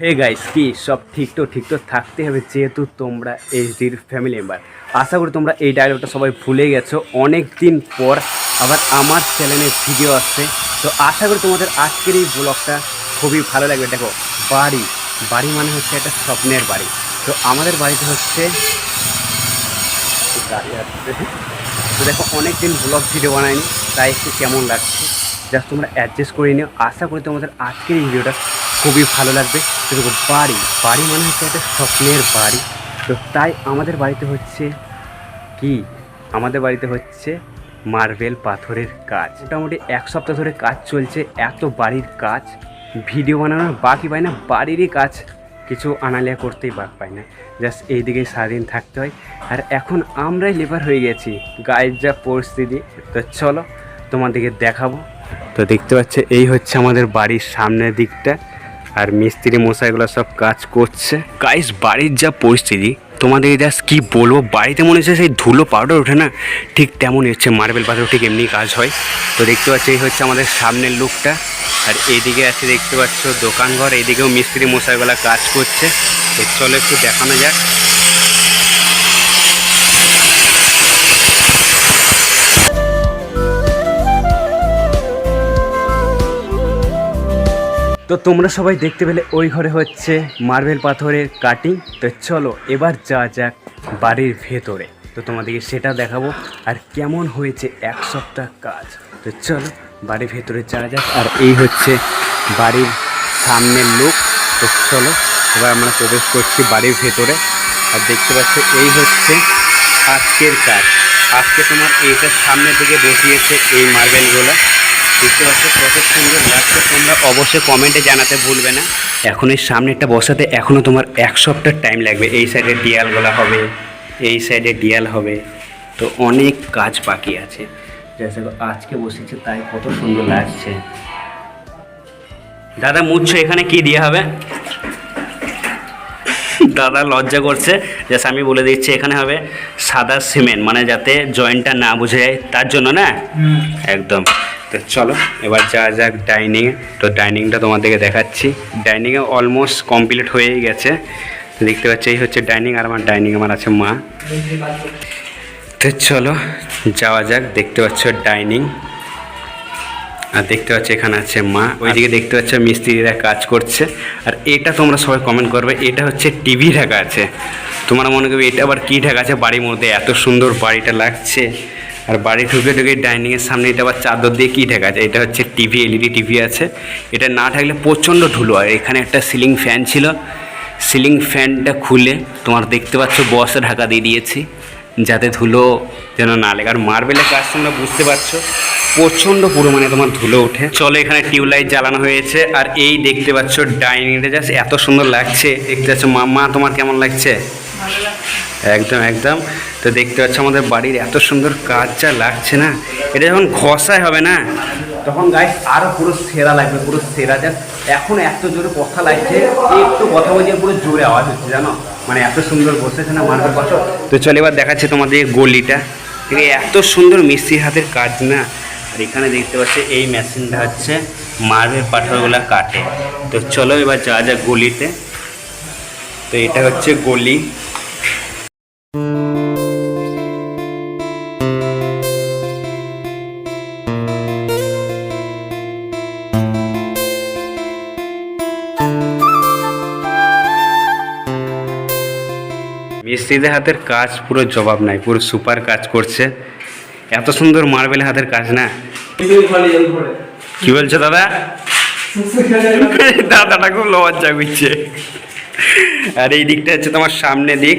Hey guys কি সব ঠিক তো ঠিক তো থাকতে হবে যেহেতু তোমরা এইচডির ফ্যামিলি মেম্বার আশা করি তোমরা এই ডায়লগটা সবাই ভুলে গেছো। অনেক দিন পর আবার আমার চ্যানেলে ভিডিও আসছে। তো আশা করি তোমাদের আজকের এই ব্লগটা খুবই ভালো লাগবে। দেখো, বাড়ি। বাড়ি মানে হচ্ছে একটা স্বপ্নের বাড়ি। তো আমাদের বাড়িতে হচ্ছে তো দেখো অনেক দিন ব্লগ ভিডিও বানায়নি তাই একটু কেমন লাগছে? জাস্ট তোমরা অ্যাডজাস্ট করে নিও। আশা করি তোমাদের আজকের এই ভিডিওটা খুবই ভালো লাগবে। দেখো বাড়ি বাড়ি মানে হচ্ছে একটা স্বপ্নের বাড়ি। তো তাই আমাদের বাড়িতে হচ্ছে কি? আমাদের বাড়িতে হচ্ছে মার্বেল পাথরের কাজ। মোটামুটি এক সপ্তাহ ধরে কাজ চলছে, এত বাড়ির কাজ। ভিডিও বানানোর বাকি পায় না, বাড়িরই কাজ। কিছু আনালিয়া করতেই বাক পায় না। জাস্ট এই দিকেই সারাদিন থাকতে হয়। আর এখন আমরাই লেবার হয়ে গেছি, গায়ের যা পরিস্থিতি। তো চলো তোমাদেরকে দেখাবো। তো দেখতে পাচ্ছ, এই হচ্ছে আমাদের বাড়ির সামনের দিকটা। আর মিস্ত্রি মশাইগুলো সব কাজ করছে। গাইস বাড়ির যা পরিস্থিতি, তোমাদের জাস্ট কি বলব, বাড়িতে মনে হচ্ছে সেই ধুলো পাউডার ওঠে না? ঠিক তেমনই হচ্ছে মার্বেল পাথর ঠিক এমনি কাজ হয়। তো দেখতে পাচ্ছ, এই হচ্ছে আমাদের সামনের লুকটা আর এইদিকে আছে দেখতে পাচ্ছ দোকানঘর এইদিকেও মিস্ত্রি মশাইগুলা কাজ করছে। তো চলো একটু দেখানো যাক। তো তোমরা সবাই দেখতে পেলে ওই ঘরে হচ্ছে মার্বেল পাথরের কাটিং তো চলো এবার যা যাক বাড়ির ভেতরে। তো তোমাদেরকে সেটা দেখাবো আর কেমন হয়েছে এক সপ্তাহ কাজ। তো চলো বাড়ির ভেতরে যা যাক। আর এই হচ্ছে বাড়ির সামনের লোক তো চলো এবার আমরা প্রবেশ করছি বাড়ির ভেতরে। আর দেখতে পাচ্ছ এই হচ্ছে আজকের কাজ। আজকে তোমার এইটার সামনের দিকে বসিয়েছে এই মার্বেলগুলো। দেখতে পাচ্ছ কত সুন্দর লাগছে। তোমরা অবশ্যই কমেন্টে জানাতে ভুলবে না। এখন এই সামনেরটা বসাতে এখনও তোমার এক সপ্তাহ টাইম লাগবে। এই সাইডে ডিয়ালগুলো হবে এই সাইডে ডিয়াল হবে। তো অনেক কাজ বাকি আছে। যেসে আজকে বসেছে তাই কত সুন্দর লাগছে। দাদা মুচ্ছ এখানে কি দিয়ে হবে? দাদা লজ্জা করছে। জাস্ট আমি বলে দিচ্ছি এখানে হবে সাদা সিমেন্ট মানে যাতে জয়েন্টটা না বুঝে যায় তার জন্য না? একদম। তো চলো, এবার যা যাক ডাইনিং তো ডাইনিংটা তোমাদেরকে দেখাচ্ছি। ডাইনিংয়ে অলমোস্ট কমপ্লিট হয়েই গেছে। দেখতে পাচ্ছি, এই হচ্ছে ডাইনিং আর আমার ডাইনিং আমার আছে মা। তো চলো, যাওয়া যাক, দেখতে পাচ্ছ ডাইনিং আর দেখতে পাচ্ছ, এখানে আছে মা। ওইদিকে দেখতে পাচ্ছ, মিস্ত্রিরা কাজ করছে। আর এটা তোমরা সবাই কমেন্ট করবে, এটা হচ্ছে টিভি ঢাকা আছে। তোমরা মনে করবে, এটা আবার কী ঢাকা আছে? বাড়ির মধ্যে এত সুন্দর বাড়িটা লাগছে। আর বাড়ি ঢুকে ঢুকে ডাইনিংয়ের সামনে এটা আবার চাদর দিয়ে কী ঢাকা আছে এটা হচ্ছে টিভি এলইডি টিভি আছে। এটা না থাকলে প্রচণ্ড ধুলো আর এখানে একটা সিলিং ফ্যান ছিল। সিলিং ফ্যানটা খুলে তোমার দেখতে পাচ্ছ বসে ঢাকা দিয়ে দিয়েছি, যাতে ধুলো যেন না লাগে। আর মার্বেলের কাজ তোমরা বুঝতে পারছ, প্রচণ্ড পরিমাণে তোমার ধুলো ওঠে। চলো এখানে টিউবলাইট জ্বালানো হয়েছে, আর এই দেখতে পাচ্ছ ডাইনিংটা জাস্ট এত সুন্দর লাগছে। দেখতে পাচ্ছ মাম্মা তোমার কেমন লাগছে? একদম একদম। তো দেখতে পাচ্ছ আমাদের বাড়ির এত সুন্দর কাজ যা লাগছে না, এটা যখন ঘষায় হবে না, তখন গাইস আরও পুরো সেরা লাগবে, পুরো সেরা। যা এখন এত জোরে কথা লাগছে, একটু কথা বলছে, পুরো জোরে আওয়াজ হচ্ছে, জানো? মানে এত সুন্দর বসেছে না মার্বেল বছর তো চলো এবার দেখাচ্ছে তোমাদের গলিটা। ঠিক এত সুন্দর মিস্ত্রির হাতের কাজ না। আর এখানে দেখতে পাচ্ছি এই মেশিনটা হচ্ছে মার্বেল পাথরগুলো কাটে। তো চলো এবার যা যা গলিতে। তো এটা হচ্ছে গলি। মিস্ত্রিদের হাতের কাজ পুরো জবাব নাই, পুরো সুপার কাজ করছে। এত সুন্দর মার্বেল হাতের কাজ না? কি বলছো দাদা? দাদাটা খুব লজ্জা করছে। আর এই দিকটা হচ্ছে তোমার সামনে দিক,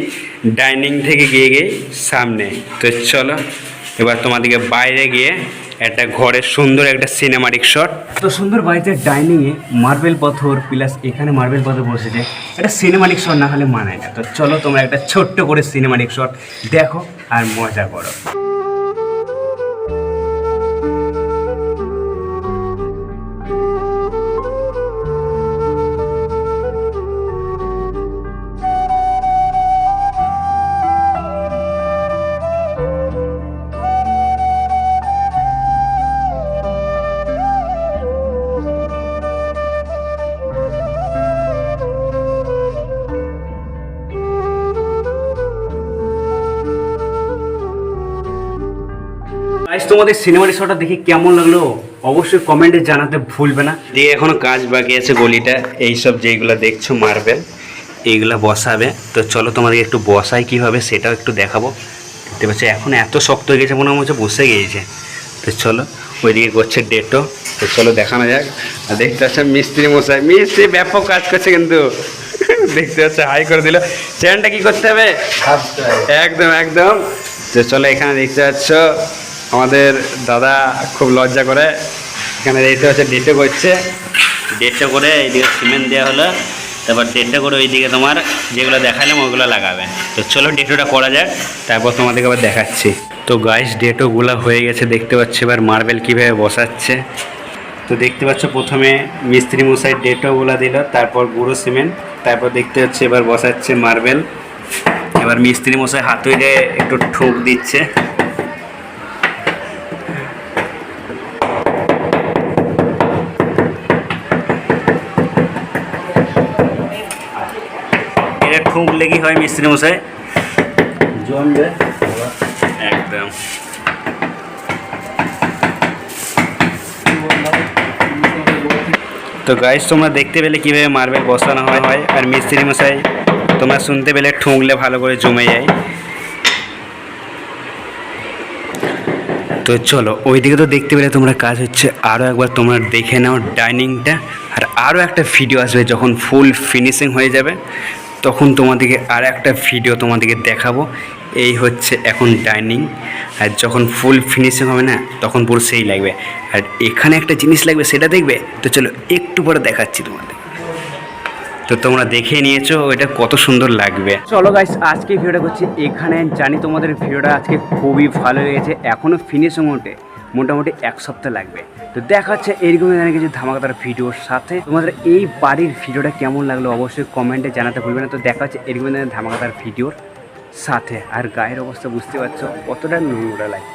ডাইনিং থেকে গিয়ে গিয়ে সামনে। তো চলো, এবার তোমাদেরকে বাইরে গিয়ে একটা ঘরের সুন্দর একটা সিনেমাটিক শট তো সুন্দর বাড়িতে ডাইনিং এ মার্বেল পাথর প্লাস এখানে মার্বেল পাথর বসেছে একটা সিনেমাটিক শট না হলে মানায় না। তো চলো তোমরা একটা ছোট্ট করে সিনেমাটিক শট দেখো আর মজা করো। তোমাদের সিনেমাটি শোটা দেখে কেমন লাগল? অবশ্যই কমেন্টে জানাতে ভুলবে না। দিয়ে এখনও কাজ বাকি আছে গলিটা। এইসব যেইগুলো দেখছ মার্বেল এইগুলো বসাবে। তো চলো তোমাদের একটু বসাই কীভাবে সেটাও একটু দেখাবো। দেখতে পাচ্ছি এখন এত শক্ত হয়ে গেছে মনে হচ্ছে বসে গিয়েছে। তো চলো ওইদিকে করছে ডেটো তো চলো দেখানো যাক। আর দেখতে পাচ্ছ মিস্ত্রি মশাই। মিস্ত্রি ব্যাপক কাজ করছে কিন্তু। দেখতে পাচ্ছে হাই করে দিল। চ্যানটা কি করতে হবে? একদম একদম। তো চলো এখানে দেখতে পাচ্ছ আমাদের দাদা খুব লজ্জা করে এখানে দেখতে পাচ্ছে ডেটে করছে ডেটে করে এইদিকে সিমেন্ট দেওয়া হলো, তারপর ডেটটা করে ওইদিকে তোমার যেগুলো দেখালাম ওইগুলো লাগাবে। তো চলো ডেটোটা করা যাক, তারপর তোমাদেরকে আবার দেখাচ্ছি। তো গাইস ডেটোগুলো হয়ে গেছে, দেখতে পাচ্ছি এবার মার্বেল কীভাবে বসাচ্ছে। তো দেখতে পাচ্ছ প্রথমে মিস্ত্রি মশাই ডেটোগুলো দিল, তারপর গুঁড়ো সিমেন্ট তারপর দেখতে পাচ্ছি এবার বসাচ্ছে মার্বেল এবার মিস্ত্রি মশাই হাতুড়ে একটু ঠুক দিচ্ছে। ঠুক লেগে হয় মিস্ত্রি মশাই। জমবে একদম। তো গাইস তোমরা দেখতে পেলে কীভাবে মার্বেল বসানো হয় হয়। আর মিস্ত্রি মশাই তোমরা শুনতে পেলে ঠুংলে ভালো করে জমে যায়। তো চলো ওইদিকে তো দেখতে পেলে তোমরা কাজ হচ্ছে। আরও একবার তোমরা দেখে নাও ডাইনিংটা। আর আরও একটা ভিডিও আসবে যখন ফুল ফিনিশিং হয়ে যাবে। তখন তোমাদেরকে আর একটা ভিডিও তোমাদেরকে দেখাবো। এই হচ্ছে এখন ডাইনিং আর যখন ফুল ফিনিশিং হবে না, তখন পুরো সেই লাগবে। আর এখানে একটা জিনিস লাগবে, সেটা দেখবে? তো চলো একটু পরে দেখাচ্ছি তোমাদের। তো তোমরা দেখে নিয়েছো এটা কত সুন্দর লাগবে। চলো গাইস আজকে ভিডিওটা করছি এখানে। জানি তোমাদের ভিডিওটা আজকে খুবই ভালো লেগেছে। এখনও ফিনিশিং মোটে মোটামুটি এক সপ্তাহ লাগবে। তো দেখা হচ্ছে এরকম ধরনের কিছু ধামাকাদার ভিডিওর সাথে। তোমাদের এই বাড়ির ভিডিওটা কেমন লাগল অবশ্যই কমেন্টে জানাতে ভুলবে না। তো দেখা হচ্ছে এরকম ধরনের ভিডিওর সাথে। আর গায়ের অবস্থা বুঝতে পারছ কতটা নোংরা লাগে